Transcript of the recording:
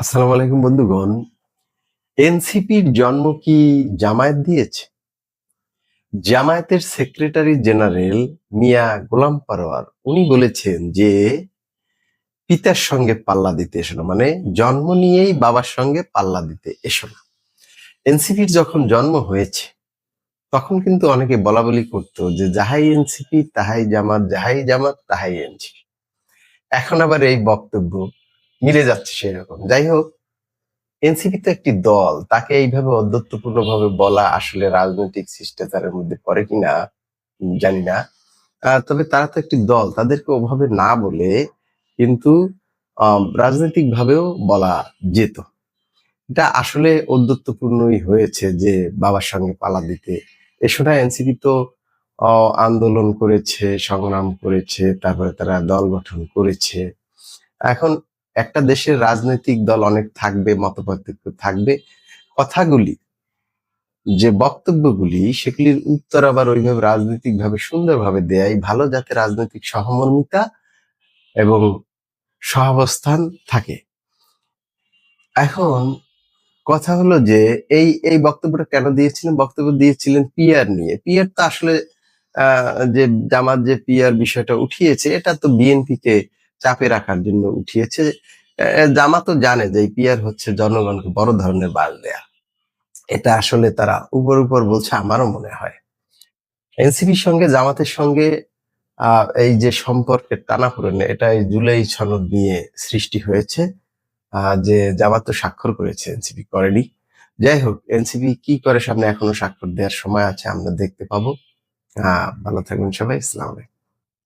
আসসালামু আলাইকুম বন্ধুগণ। এনসিপির জন্ম কি জামায়াত দিয়েছে? জামায়াতের সেক্রেটারি জেনারেল মিয়া গোলাম পারোয়ার, উনি বলেছেন যে পিতার সঙ্গে পাল্লা দিতে এসো না মানে জন্ম নিয়েই বাবার সঙ্গে পাল্লা দিতে এসো না। এনসিপির যখন জন্ম হয়েছে, তখন কিন্তু অনেকে বলা বলি করতো যে যাহাই এনসিপি, তাহাই জামাত, যাহাই জামাত, তাহাই এনসিপি। এখন আবার এই বক্তব্য মিলে যাচ্ছে সেরকম। যাই হোক, এনসিপি তো একটি দল, তাকে এইভাবে অধ্যত্বপূর্ণ ভাবে বলা আসলে রাজনৈতিক শিষ্টাচারের মধ্যে পড়ে কিনা, জানি না। তবে তারা তো একটি দল, তাদেরকে ওভাবে না বলে কিন্তু রাজনৈতিক ভাবেও বলা যেত। এটা আসলে অধ্যত্বপূর্ণই হয়েছে যে বাবার সঙ্গে পালা দিতে। এসো না এনসিপি তো আন্দোলন করেছে, সংগ্রাম করেছে, তারপরে তারা দল গঠন করেছে। এখন একটা দেশের রাজনৈতিক দল অনেক থাকবে, মতপার্থক্য থাকবে। কথাগুলি, যে বক্তব্যগুলি সেগুলির উত্তর আবার ওইভাবে রাজনৈতিক ভাবে সুন্দরভাবে দেয়াই। ভালো যাতে রাজনৈতিক সহমর্মিতা এবং সহাবস্থান থাকে। এখন কথা হলো যে, এই এই বক্তব্যটা কেন দিয়েছিলেন? বক্তব্য দিয়েছিলেন পিয়ার নিয়ে। পিয়ার তো আসলে যে জামাত যে পিয়ার বিষয়টা উঠিয়েছে, এটা তো বিএনপি কে চাপে রাখার জন্য উঠিয়েছে। আহ, জামাতও জানে যে পিয়ার হচ্ছে জনগণকে বড় ধরনের বাস দেয়া। এটা আসলে তারা উপর উপর বলছে আমারও মনে হয়। এনসিপির সঙ্গে জামাতের সঙ্গে এই যে সম্পর্কের টানাপোড়েন এটা এই জুলাই সনদ নিয়ে সৃষ্টি হয়েছে। যে জামাত তো স্বাক্ষর করেছে এনসিপি করেনি। যাই হোক এনসিপি কি করে সামনে এখনও স্বাক্ষর দেওয়ার সময় আছে আমরা দেখতে পাবো। ভালো থাকবেন সবাই ইসলাম আলাইকুম।